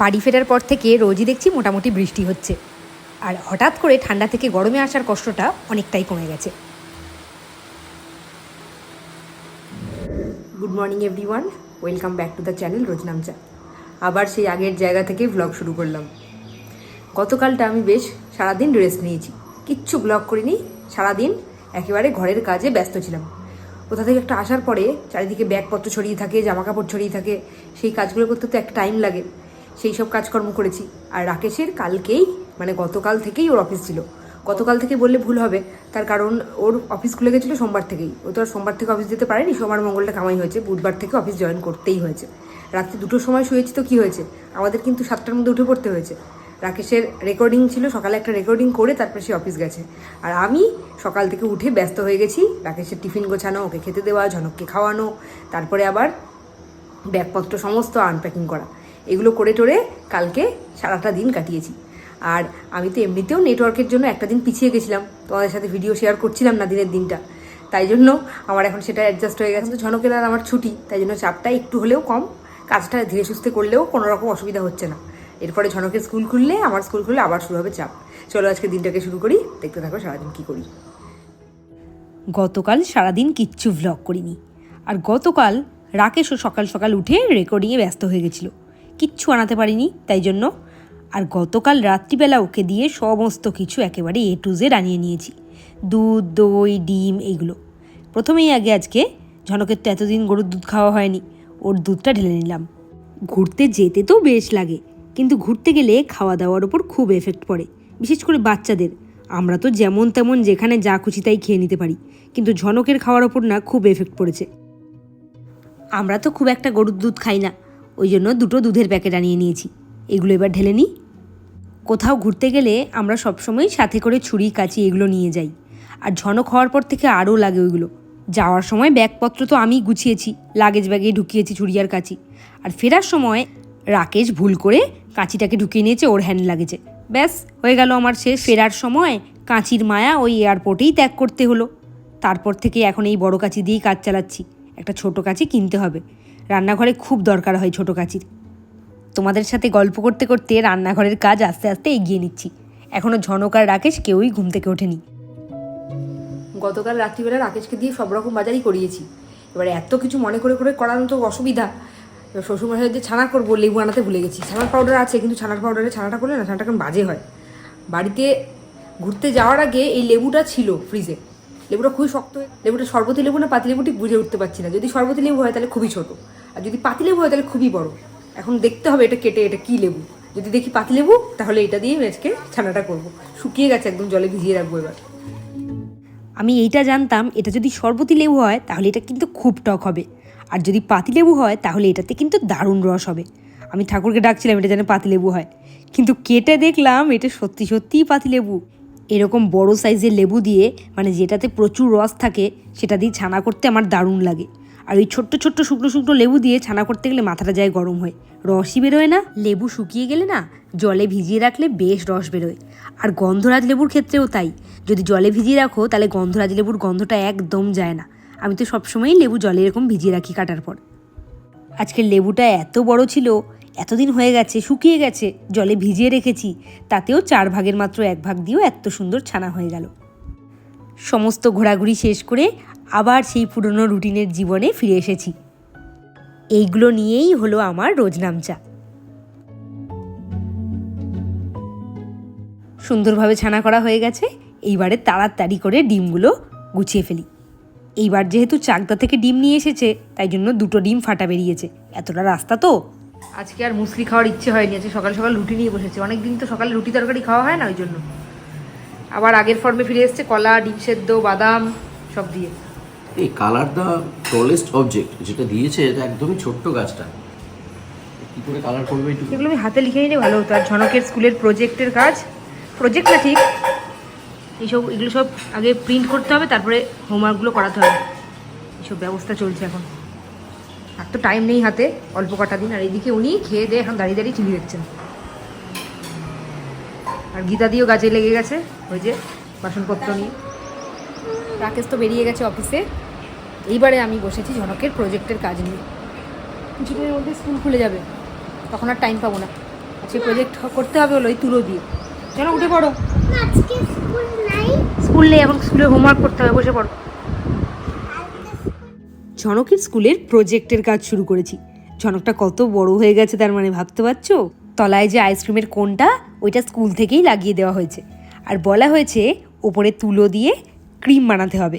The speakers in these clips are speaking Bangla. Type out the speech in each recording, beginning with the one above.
বাড়ি ফেরার পর থেকে রোজই দেখছি মোটামুটি বৃষ্টি হচ্ছে। আর হঠাৎ করে ঠান্ডা থেকে গরমে আসার কষ্টটা অনেকটাই কমে গেছে। Good morning everyone welcome back to the channel Roznamcha আবার সেই আগের জায়গা থেকে ব্লগ শুরু করলাম। গতকালটা আমি বেশ সারাদিন রেস্ট নিয়েছি। কিচ্ছু ব্লগ করিনি, সারাদিন একেবারে ঘরের কাজে ব্যস্ত ছিলাম। কোথা থেকে একটা আসার পরে চারিদিকে ব্যাগপত্র ছড়িয়ে থাকে জামা কাপড় ছড়িয়ে থাকে, সেই কাজগুলো করতে তো একটা টাইম লাগে। সেই সব কাজকর্ম করেছি। আর রাকেশের কালকেই মানে গতকাল থেকেই ওর অফিস ছিল। গতকাল থেকে বললে ভুল হবে। তার কারণ ওর অফিস খুলে গেছিল সোমবার থেকেই। ও তো আর সোমবার থেকে অফিস যেতে পারেনি, সোমবার মঙ্গলটা কামাই হয়েছে। বুধবার থেকে অফিস জয়েন করতেই হয়েছে। রাত্রি দুটোর সময় শুয়েছি তো কী হয়েছে? আমাদের কিন্তু সাতটার মধ্যে উঠে পড়তে হয়েছে। রাকেশের রেকর্ডিং ছিল, সকালে একটা রেকর্ডিং করে তারপরে সে অফিস গেছে। আর আমি সকাল থেকে উঠে ব্যস্ত হয়ে গেছি। রাকেশের টিফিন গোছানো, ওকে খেতে দেওয়া, ঝনককে খাওয়ানো, তারপরে আবার ব্যাগপত্র সমস্ত আনপ্যাকিং করা। এগুলো করে টোরে কালকে সারাটা দিন কাটিয়েছি। আর আমি তো এমনিতেও নেটওয়ার্কের জন্য একটা দিন পিছিয়ে গেছিলাম। তোমাদের সাথে ভিডিও শেয়ার করছিলাম না দিনের দিনটা। তাই জন্য আমার এখন সেটা অ্যাডজাস্ট হয়ে গেছে। ঝনকের আর আমার ছুটি, তাই জন্য চাপটা একটু হলেও কম। কাজটা ধীরে সুস্থে করলেও কোনো রকম অসুবিধা হচ্ছে না। এরপরে ঝনকের স্কুল খুললে, আমার স্কুল খুললে আবার শুরু হবে চাপ। চলো আজকে দিনটাকে শুরু করি। দেখতে থাকো সারাদিন কী করি। গতকাল সারাদিন কিচ্ছু ভ্লগ করিনি। আর গতকাল রাকেশও সকাল সকাল উঠে রেকর্ডিংয়ে ব্যস্ত হয়ে গেছিল। কিচ্ছু আনাতে পারিনি, তাই জন্য। আর গতকাল রাত্রিবেলা ওকে দিয়ে সমস্ত কিছু একেবারে এ টু জেড আনিয়ে নিয়েছি। দুধ, দই, ডিম, এইগুলো। প্রথমেই আগে আজকে ঝনকের তো এতদিন গরুর দুধ খাওয়া হয়নি, ওর দুধটা ঢেলে নিলাম। ঘুরতে যেতে তো বেশ লাগে, কিন্তু ঘুরতে গেলে খাওয়া দাওয়ার ওপর খুব এফেক্ট পড়ে, বিশেষ করে বাচ্চাদের। আমরা তো যেমন তেমন যেখানে যা খুশি তাই খেয়ে নিতে পারি, কিন্তু ঝনকের খাওয়ার ওপর না খুব এফেক্ট পড়েছে। আমরা তো খুব একটা গরুর দুধ খাই না ওই জন্য দুটো দুধের প্যাকেট আনিয়ে নিয়েছি। এগুলো এবার ঢেলে নিই। কোথাও ঘুরতে গেলে আমরা সবসময় সাথে করে ছুরি, কাচি এগুলো নিয়ে যাই। আর ঝনক হওয়ার পর থেকে আরও লাগে ওইগুলো। যাওয়ার সময় ব্যাগপত্র তো আমি গুছিয়েছি লাগেজ ব্যাগে ঢুকিয়েছি ছুরি আর কাচি। আর ফেরার সময় রাকেশ ভুল করে কাঁচিটাকে ঢুকিয়ে নিয়েছে, ওর হ্যান্ড লাগেছে ব্যাস, হয়ে গেল আমার শেষ। ফেরার সময় কাঁচির মায়া ওই এয়ারপোর্টেই ত্যাগ করতে হলো। তারপর থেকে এখন এই বড় কাঁচি দিয়েই কাজ চালাচ্ছি। একটা ছোট কাঁচি কিনতে হবে। রান্নাঘরে খুব দরকার হয় ছোট কাঁচির। তোমাদের সাথে গল্প করতে করতে রান্নাঘরের কাজ আস্তে আস্তে এগিয়ে নিচ্ছি। এখনও ঝনক আর রাকেশ কেউই ঘুম থেকে ওঠেনি। গতকাল রাত্রিবেলা রাকেশকে দিয়ে সব রকম বাজারই করিয়েছি। এবার এত কিছু মনে করে করে করানো তো অসুবিধা। এবার শ্বশুরমশাই যে ছানা করব লেবু আনাতে ভুলে গেছি। ছানার পাউডার আছে, কিন্তু ছানার পাউডারে ছানাটা করলে না, ছানাটা কেমন বাজে হয়। বাড়িতে ঘুরতে যাওয়ার আগে এই লেবুটা ছিল ফ্রিজে লেবুটা খুবই শক্ত হয়ে- লেবুটা শরবতি লেবু না, পাতি লেবু ঠিক বুঝে উঠতে পারছি না। যদি শরবতি লেবু হয় তাহলে খুবই ছোট। আর যদি পাতি লেবু হয় তাহলে খুবই বড়। এখন দেখতে হবে এটা কেটে, এটা কি লেবু। যদি দেখি পাতি লেবু, তাহলে এটা দিয়ে আজকে ছানাটা করব। শুকিয়ে গেছে একদম, জলে ভিজিয়ে রাখব এবার। আমি এইটা জানতাম, এটা যদি শরবতি লেবু হয়, তাহলে এটা কিন্তু খুব টক হবে। আর যদি পাতিলেবু হয়, তাহলে এটাতে কিন্তু দারুণ রস হবে। আমি ঠাকুরকে ডাকছিলাম, এটা যেন পাতিলেবু হয়। কিন্তু কেটে দেখলাম, এটা সত্যি সত্যিই পাতিলেবু এরকম বড় সাইজের লেবু দিয়ে মানে যেটাতে প্রচুর রস থাকে, সেটা দিয়ে ছানা করতে আমার দারুণ লাগে। আর ওই ছোট্ট ছোট্ট শুকনো শুকনো লেবু দিয়ে ছানা করতে গেলে মাথাটা যায় গরম হয়। রসই বেরোয় না, লেবু শুকিয়ে গেলে না, জলে ভিজিয়ে রাখলে বেশ রস বেরোয়। আর গন্ধরাজ লেবুর ক্ষেত্রেও তাই। যদি জলে ভিজিয়ে রাখো, তাহলে গন্ধরাজ লেবুর গন্ধটা একদম যায় না। আমি তো সবসময়ই লেবু জলে এরকম ভিজিয়ে রাখি কাটার পর। আজকের লেবুটা এত বড় ছিল এতদিন হয়ে গেছে, শুকিয়ে গেছে, জলে ভিজিয়ে রেখেছি, তাতেও চার ভাগের মাত্র এক ভাগ দিয়েও এত সুন্দর ছানা হয়ে গেল। সমস্ত ঘোরাঘুরি শেষ করে আবার সেই পুরনো রুটিনের জীবনে ফিরে এসেছি। এইগুলো নিয়েই হলো আমার রোজনামচা। সুন্দরভাবে ছানা করা হয়ে গেছে, এইবারে তাড়াতাড়ি করে ডিমগুলো গুছিয়ে ফেলি। এইবার যেহেতু চাকদা থেকে ডিম নিয়ে এসেছে, তাই জন্য দুটো ডিম ফাটা বেরিয়েছে। এতটা রাস্তা তো? আজকে আর মুসলি খাওয়ার ইচ্ছে হয়নি আজকে সকাল সকাল রুটি নিয়ে বসেছে। অনেক দিন তো সকালে রুটি তরকারি খাওয়া হয় না ওই জন্য। আবার আগের ফর্মে ফিরে এসছে কলা ডিম সেদ্ধ বাদাম সব দিয়ে। এই কালার দ্য টলেস্ট অবজেক্ট যেটা দিয়েছে এটা একদমই ছোট্ট গাছটা। কি করে কালার করবে একটু? এগুলো আমি হাতে লিখে নিলে ভালো হতো। আর ঝনকের স্কুলের প্রজেক্টের কাজ প্রজেক্ট না ঠিক। এইসব এগুলো সব আগে প্রিন্ট করতে হবে তারপরে হোমওয়ার্কগুলো করাতে হবে। এইসব ব্যবস্থা চলছে এখন। আর তো টাইম নেই হাতে অল্প কটা দিন। আর এইদিকে উনি খেয়ে দিয়ে এখন দাঁড়িয়ে দাঁড়িয়ে টিভি দেখছেন। আর গীতা দিয়েও গাছে লেগে গেছে ওই যে বাসনপত্র নিয়ে। রাকেশ তো বেরিয়ে গেছে অফিসে এইবারে আমি বসেছি ঝনকের প্রজেক্টের কাজ নিয়ে। কিছুদিনের মধ্যে স্কুল খুলে যাবে। তখন আর টাইম পাবো না। আজকে প্রজেক্ট করতে হবে হলো ওই তুলো দিয়ে। চলো উঠে পড়ো। স্কুল নেই। এখন স্কুলে হোমওয়ার্ক করতে হবে বসে পড়ো। ঝনকের স্কুলের প্রজেক্টের কাজ শুরু করেছি। ঝনকটা কত বড় হয়ে গেছে তার মানে ভাবতে পারছ? তলায় যে আইসক্রিমের কোনটা, ওইটা স্কুল থেকেই লাগিয়ে দেওয়া হয়েছে। আর বলা হয়েছে, ওপরে তুলো দিয়ে ক্রিম বানাতে হবে।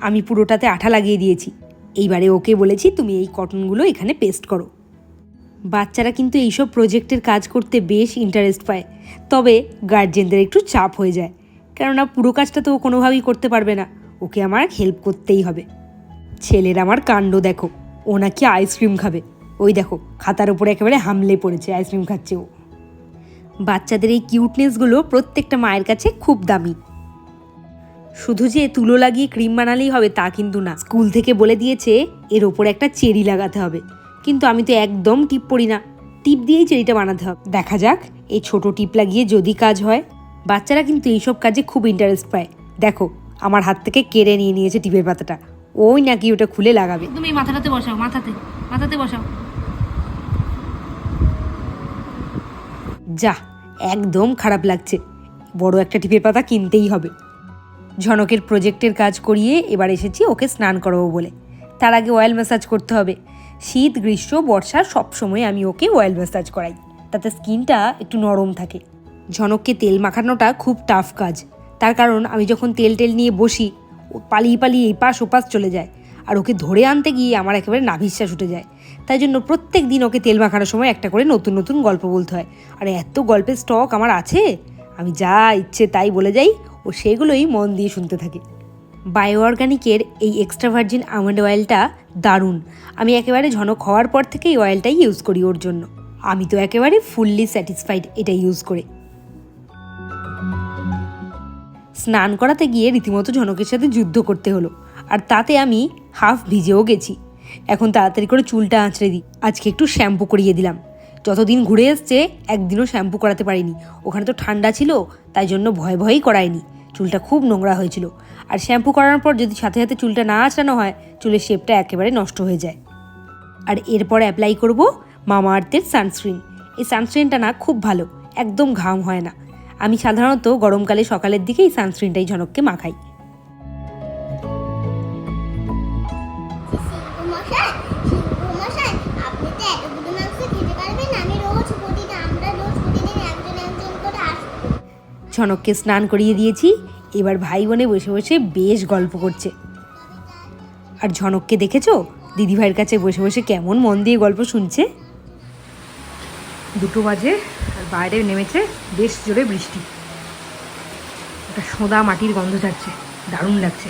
আমি পুরোটাতে আঠা লাগিয়ে দিয়েছি। এইবারে ওকে বলেছি, তুমি এই কটনগুলো এখানে পেস্ট করো। বাচ্চারা কিন্তু এইসব প্রজেক্টের কাজ করতে বেশ ইন্টারেস্ট পায়। তবে গার্জেনদের একটু চাপ হয়ে যায়। কেননা পুরো কাজটা তো ও কোনোভাবেই করতে পারবে না। ওকে আমার হেল্প করতেই হবে। ছেলের আমার কাণ্ড দেখো। ও নাকি আইসক্রিম খাবে। ওই দেখো, খাতার উপরে একেবারে হামলে পড়েছে আইসক্রিম খাচ্ছে ও। বাচ্চাদের এই কিউটনেসগুলো প্রত্যেকটা মায়ের কাছে খুব দামি। শুধু যে তুলো লাগিয়ে ক্রিম বানালেই হবে তা কিন্তু না। স্কুল থেকে বলে দিয়েছে, এর ওপরে একটা চেরি লাগাতে হবে। কিন্তু আমি তো একদম টিপ পড়ি না। টিপ দিয়েই চেরিটা বানাতে হবে। দেখা যাক, এই ছোট টিপ লাগিয়ে যদি কাজ হয়। বাচ্চারা কিন্তু এইসব কাজে খুব ইন্টারেস্ট পায়। দেখো, আমার হাত থেকে কেড়ে নিয়ে নিয়েছে টিপের পাতাটা। ওই নাকি ওটা খুলে লাগাবে। তুমি মাথাটাতে বসাও মাথাতে মাথাতে বসাও। যা একদম খারাপ লাগছে। বড় একটা টিপের পাতা কিনতেই হবে। ঝনকের প্রজেক্টের কাজ করিয়ে এবার এসেছি ওকে স্নান করাবো বলে। তার আগে অয়েল ম্যাসাজ করতে হবে। শীত গ্রীষ্ম বর্ষা সব সময় আমি ওকে অয়েল ম্যাসাজ করাই। তাতে স্কিনটা একটু নরম থাকে। ঝনককে তেল মাখানোটা খুব টাফ কাজ। তার কারণ আমি যখন তেল টেল নিয়ে বসি পালিয়ে পালিয়ে এপাশ ওপাশ চলে যায়। আর ওকে ধরে আনতে গিয়ে আমার একেবারে নাভিশ্বাস উঠে যায়। তাই জন্য প্রত্যেক দিন ওকে তেল মাখানোর সময় একটা করে নতুন নতুন গল্প বলতে হয়। আর এত গল্পের স্টক আমার আছে? আমি যা ইচ্ছে তাই বলে যাই ও সেগুলোই মন দিয়ে শুনতে থাকে। বায়ো অর্গানিকের এই এক্সট্রা ভার্জিন আমন্ড অয়েলটা দারুণ। আমি একেবারে ঝনক হওয়ার পর থেকে এই অয়েলটাই ইউজ করি ওর জন্য। আমি তো একেবারে ফুললি স্যাটিসফাইড এটা ইউজ করে। স্নান করাতে গিয়ে রীতিমতো ঝনকের সাথে যুদ্ধ করতে হলো। আর তাতে আমি হাফ ভিজেও গেছি। এখন তাড়াতাড়ি করে চুলটা আঁচড়ে দিই। আজকে একটু শ্যাম্পু করিয়ে দিলাম। যতদিন ঘুরে এসছে, একদিনও শ্যাম্পু করাতে পারিনি। ওখানে তো ঠান্ডা ছিল, তাই জন্য ভয় ভয়েই করায়নি। চুলটা খুব নোংরা হয়েছিল। আর শ্যাম্পু করানোর পর যদি সাথে সাথে চুলটা না আঁচড়ানো হয়, চুলের শেপটা একেবারে নষ্ট হয়ে যায়। আর এরপর অ্যাপ্লাই করব মামা আর্থের সানস্ক্রিন এই সানস্ক্রিনটা না খুব ভালো, একদম ঘাম হয় না। আমি সাধারণত গরমকালে সকালের দিকে এই সানস্ক্রিনটাই ঝনককে মাখাই। ঝনককে স্নান করিয়ে দিয়েছি এবার ভাই বোনে বসে বসে বেশ গল্প করছে। আর ঝনককে দেখেছ? দিদিভাইয়ের কাছে বসে বসে কেমন মন দিয়ে গল্প শুনছে? দুটো বাজে বাইরে নেমেছে বেশ জোরে বৃষ্টি। একটা সোঁদা মাটির গন্ধ যাচ্ছে, দারুণ লাগছে।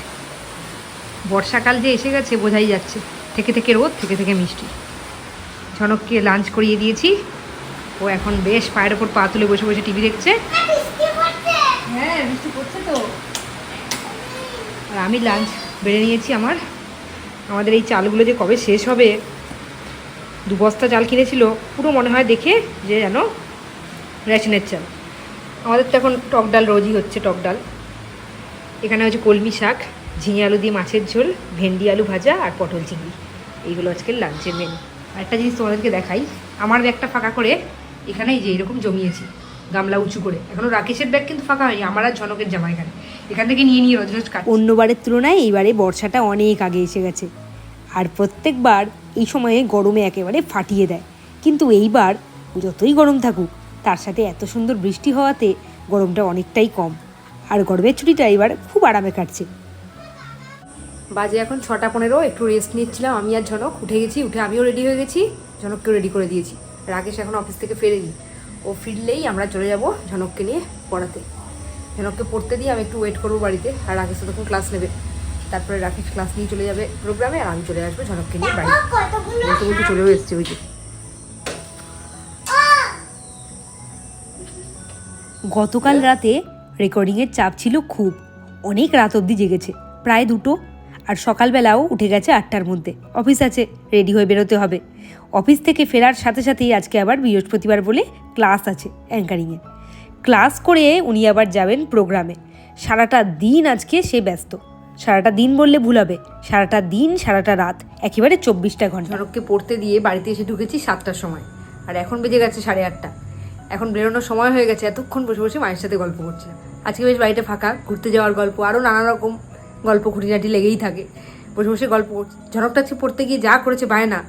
বর্ষাকাল যে এসে গেছে বোঝাই যাচ্ছে, থেকে থেকে রোদ, থেকে থেকে মিষ্টি। ঝনককে লাঞ্চ করিয়ে দিয়েছি। ও এখন বেশ পায়ের ওপর পা তুলে বসে বসে টিভি দেখছে। হ্যাঁ বৃষ্টি পড়ছে তো। আর আমি লাঞ্চ বেড়ে নিয়েছি আমার। আমাদের এই চালগুলো যে কবে শেষ হবে, দু বস্তা চাল কিনেছিল, পুরো মনে হয় দেখে যে যেন রেশনের চাল। আমাদের তো এখন টক ডাল রোজই হচ্ছে টক ডাল। এখানে হচ্ছে কলমি শাক, ঝিঙে আলু দিয়ে মাছের ঝোল, ভেন্ডি আলু ভাজা আর পটল চিংড়ি। এইগুলো আজকের লাঞ্চের মেনু আর একটা জিনিস তোমাদেরকে দেখাই। আমার ব্যাগটা ফাঁকা করে এখানে এই যে এরকম জমিয়েছি, গামলা উঁচু করে। এখনও রাকেশের ব্যাগ কিন্তু ফাঁকা হয়নি, আমার আর ঝনকের জামা এখানে। এখান থেকে নিয়ে নিয়ে রোজ রোজ অন্যবারের তুলনায় এইবারে বর্ষাটা অনেক আগে এসে গেছে। আর প্রত্যেকবার এই সময়ে গরমে একেবারে ফাটিয়ে দেয়। কিন্তু এইবার যতই গরম থাকুক তার সাথে এত সুন্দর বৃষ্টি হওয়াতে গরমটা অনেকটাই কম। আর গরমের ছুটিটা এবার খুব আরামে কাটছে। বাজে এখন ছটা পনেরো একটু রেস্ট নিচ্ছিলাম আমি আর ঝনক উঠে গেছি উঠে আমিও রেডি হয়ে গেছি ঝনককেও রেডি করে দিয়েছি। রাকেশ এখন অফিস থেকে ফেরেনি। ও ফিরলেই আমরা চলে যাব ঝনককে নিয়ে পড়াতে। ঝনককে পড়তে দিয়ে আমি একটু ওয়েট করব বাড়িতে আর রাকেশ তো তখন ক্লাস নেবে। তারপরে রাকেশ ক্লাস নিয়ে চলে যাবে প্রোগ্রামে আর আমি চলে আসব ঝনককে নিয়ে বাড়ি। কতগুলো বলতে বলতে চলেও এসছে ওই যে। গতকাল রাতে রেকর্ডিংয়ের চাপ ছিল খুব। অনেক রাত অবধি জেগেছে, প্রায় দুটো, আর সকালবেলাও উঠে গেছে আটটার মধ্যে। অফিস আছে, রেডি হয়ে বেরোতে হবে। অফিস থেকে ফেরার সাথে সাথেই আজকে আবার বৃহস্পতিবার বলে ক্লাস আছে অ্যাঙ্কারিংয়ে। ক্লাস করে উনি আবার যাবেন প্রোগ্রামে। সারাটা দিন আজকে সে ব্যস্ত। সারাটা দিন বললে ভুল হবে। সারাটা দিন, সারাটা রাত, একেবারে চব্বিশটা ঘণ্টা। ঝনককে পড়তে দিয়ে বাড়িতে এসে ঢুকেছি সাতটার সময়। আর এখন বেজে গেছে সাড়ে আটটা। এখন বেরোনোর সময় হয়ে গেছে, এতক্ষণ বসে বসে মায়ের সাথে গল্প করছে। আজকে বেশ বাড়িটা ফাঁকা, ঘুরতে যাওয়ার গল্প আরও নানা রকম গল্প খুঁটিনাটি লেগেই থাকে। বসে বসে গল্প করছে। ঝনকটা পড়তে গিয়ে যা করেছে বায়না,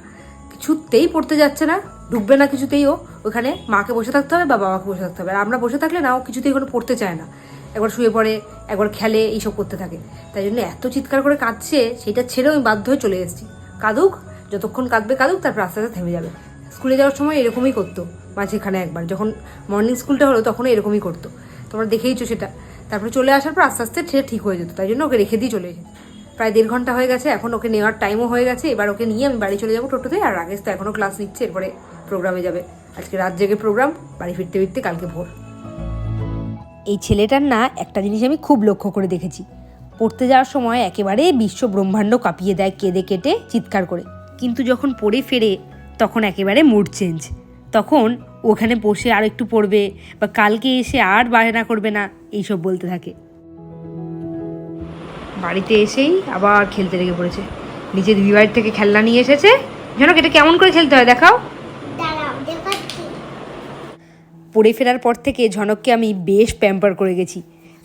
কিছুতেই পড়তে যাচ্ছে না, ডুববে না কিছুতেই ও। ওখানে মাকে বসে থাকতে হবে, বা বাবাকে বসে থাকতে হবে। আর আমরা বসে থাকলে না, ও কিছুতেই কোনো পড়তে চায় না। একবার শুয়ে পড়ে, একবার খেলে, এইসব করতে থাকে। তাই জন্য এত চিৎকার করে কাঁদছে, সেটা ছেড়েও আমি বাধ্য হয়ে চলে এসেছি। কাঁদুক, যতক্ষণ কাঁদবে কাঁদুক, তারপর আস্তে আস্তে থেমে যাবে। স্কুলে যাওয়ার সময় এরকমই করতো। মাঝেখানে একবার। যখন মর্নিং স্কুলটা হলো তখনও এরকমই করতো। তোমরা দেখেইছো সেটা। তারপরে চলে আসার পর আস্তে আস্তে সে ঠিক হয়ে যেত। তাই জন্য ওকে রেখে দিয়ে চলে এসেছি প্রায় দেড় ঘণ্টা হয়ে গেছে। এখন ওকে নেওয়ার টাইমও হয়ে গেছে। এবার ওকে নিয়ে আমি বাড়ি চলে যাব টোটোতে। আর রাগেশ তো এখনও ক্লাস নিচ্ছে। এরপরে প্রোগ্রামে যাবে। আজকে রাত জেগে প্রোগ্রাম বাড়ি ফিরতে ফিরতে কালকে ভোর। এই ছেলেটার না একটা জিনিস আমি খুব লক্ষ্য করে দেখেছি। পড়তে যাওয়ার সময় একেবারে বিশ্ব ব্রহ্মাণ্ড কাঁপিয়ে দেয়, কেঁদে কেটে, চিৎকার করে। কিন্তু যখন পড়ে ফেরে, তখন একেবারে মুড চেঞ্জ তখন ওখানে বসে আর একটু পড়বে বা কালকে এসে আর বায়না করবে না এইসব বলতে থাকে। বাড়িতে এসেই আবার খেলতে লেগে পড়েছে। নিচে দিদিবাড়ির থেকে খেলনা নিয়ে এসেছে। যেন এটা কেমন করে খেলতে হয় দেখাও। পড়ে ফেরার পর থেকে ঝনককে আমি বেশ প্যাম্পার করে গেছি।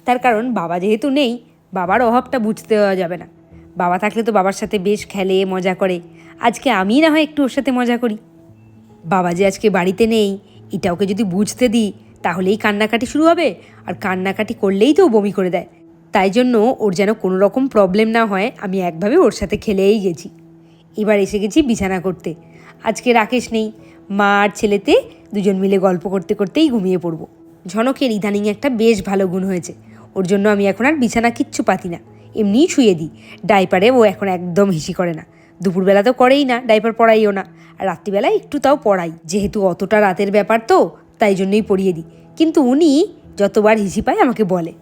তার কারণ বাবা যেহেতু নেই বাবার অভাবটা বুঝতে দেওয়া যাবে না। বাবা থাকলে তো বাবার সাথে বেশ খেলে মজা করে। আজকে আমি না হয় একটু ওর সাথে মজা করি। বাবা যে আজকে বাড়িতে নেই, এটা ওকে যদি বুঝতে দিই, তাহলেই কান্নাকাটি শুরু হবে। আর কান্নাকাটি করলেই তো বমি করে দেয়। তাই জন্য ওর যেন কোনো রকম প্রবলেম না হয়, আমি একভাবে ওর সাথে খেলেই গেছি। এবার এসে গেছি বিছানা করতে। আজকে রাকেশ নেই। মা আর ছেলেতে দুজন মিলে গল্প করতে করতেই ঘুমিয়ে পড়ব। ঝনকের ইদানিং একটা বেশ ভালো গুণ হয়েছে। ওর জন্য আমি এখন আর বিছানা কিচ্ছু পাতি না। এমনিই শুয়ে দিই। ডাইপারে ও এখন একদম হিসি করে না। দুপুরবেলা তো করেই না ডাইপার পড়াইও না। আর রাত্রিবেলায় একটু তাও পড়াই যেহেতু অতটা রাতের ব্যাপার তো, তাই জন্যই পড়িয়ে দিই। কিন্তু উনি যতবার হিসি পায় আমাকে বলে।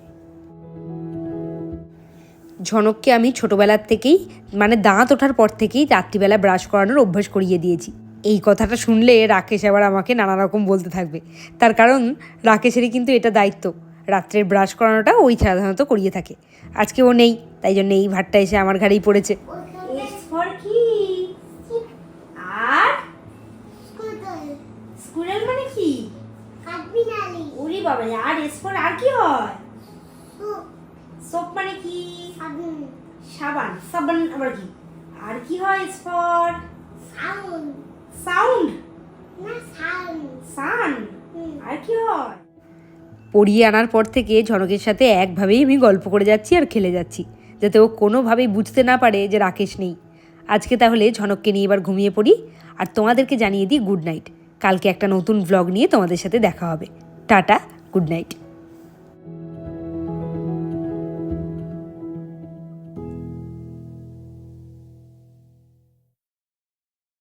ঝনককে আমি ছোটোবেলার থেকেই মানে দাঁত ওঠার পর থেকেই রাত্রিবেলা ব্রাশ করানোর অভ্যাস করিয়ে দিয়েছি। এই কথাটা শুনলে রাকেশ আবার আমাকে নানা রকম বলতে থাকবে। তার কারণ, রাকেশেরই কিন্তু এটা দায়িত্ব। রাত্রের ব্রাশ করানোটা ওই সাধারণত করিয়ে থাকে। আজকে ও নেই, তাই জন্য এই ভাতটা এসে আমার ঘাড়েই পড়েছে। বাবা আর আর কি হয়? সোপ মানে কি? সাবান। সাবান আবার কি? আর কি হয় এসপর সাউন্ড। সাউন্ড? না সাউন্ড। সান? আর কি হয়? পড়িয়ে আনার পর থেকে ঝনকের সাথে একভাবেই আমি গল্প করে যাচ্ছি আর খেলে যাচ্ছি যাতে ও কোনোভাবেই বুঝতে না পারে যে রাকেশ নেই। আজকে তাহলে ঝনককে নিয়ে এবার ঘুমিয়ে পড়ি আর তোমাদেরকে জানিয়ে দিই গুড নাইট। কালকে একটা নতুন ব্লগ নিয়ে তোমাদের সাথে দেখা হবে। Tata good night